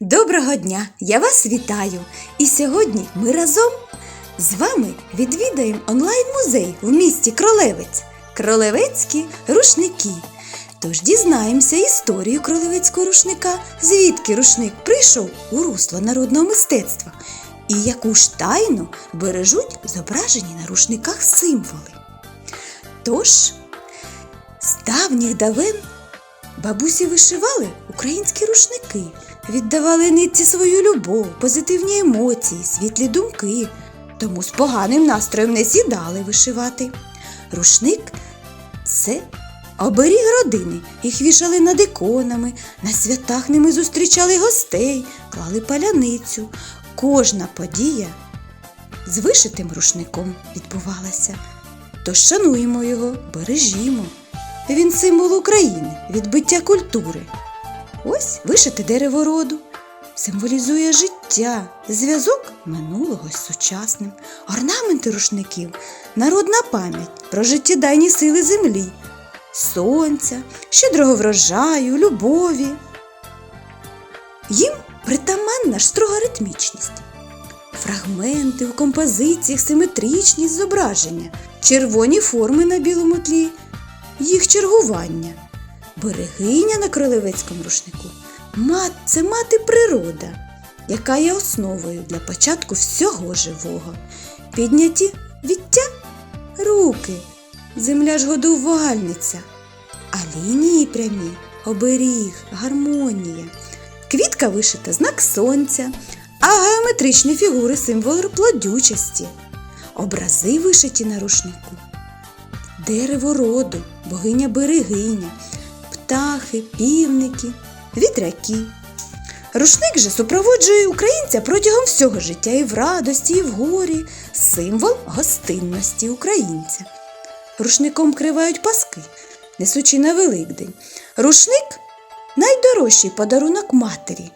Доброго дня! Я вас вітаю! І сьогодні ми разом з вами відвідаємо онлайн-музей в місті Кролевець Кролевецькі рушники. Тож дізнаємося історію кролевецького рушника, звідки рушник прийшов у русло народного мистецтва і яку ж тайну бережуть зображені на рушниках символи. Тож, з давніх давен Бабусі вишивали українські рушники, віддавали нитці свою любов, позитивні емоції, світлі думки, тому з поганим настроєм не сідали вишивати. Рушник це оберіг родини. Їх вішали над іконами, на святах ними зустрічали гостей, клали паляницю. Кожна подія з вишитим рушником відбувалася. Тож шануємо його, бережімо. Він символ України, відбиття культури. Ось вишите дерево роду, символізує життя, зв'язок минулого з сучасним, орнаменти рушників, народна пам'ять про життєдайні сили землі, сонця, щедрого врожаю, любові. Їм притаманна ж строга ритмічність. Фрагменти у композиціях, симетричність зображення, червоні форми на білому тлі, їх чергування. Берегиня на кролевецькому рушнику. Мат це мати природа, яка є основою для початку всього живого. Підняті віття руки, земля ж годувальниця, а лінії прямі оберіг, гармонія. Квітка вишита знак сонця, а геометричні фігури символ плодючості. Образи вишиті на рушнику дерево роду, богиня берегиня, птахи, півники, вітряки. Рушник же супроводжує українця протягом всього життя і в радості, і в горі, символ гостинності українця. Рушником кривають паски, несучи на Великдень. Рушник найдорожчий подарунок матері.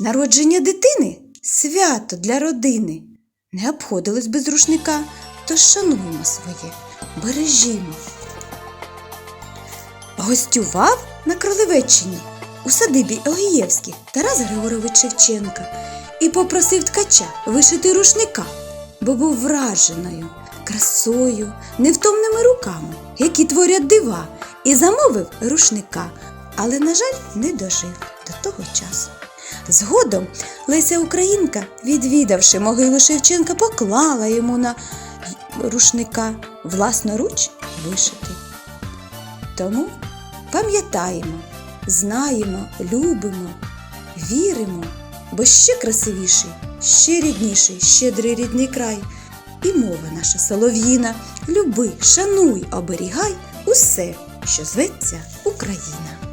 Народження дитини свято для родини. Не обходилось без рушника, тож шануємо своє, бережімо. Гостював на Кролевеччині у садибі Огієвських Тарас Григорович Шевченка і попросив ткача вишити рушника, бо був враженою красою, невтомними руками, які творять дива, і замовив рушника, але, на жаль, не дожив до того часу. Згодом Леся Українка, відвідавши могилу Шевченка, поклала йому на рушника власноруч вишитий. Тому пам'ятаємо, знаємо, любимо, віримо, бо ще красивіший, ще рідніший, щедрий рідний край. І мова наша солов'їна, люби, шануй, оберігай усе, що зветься Україна.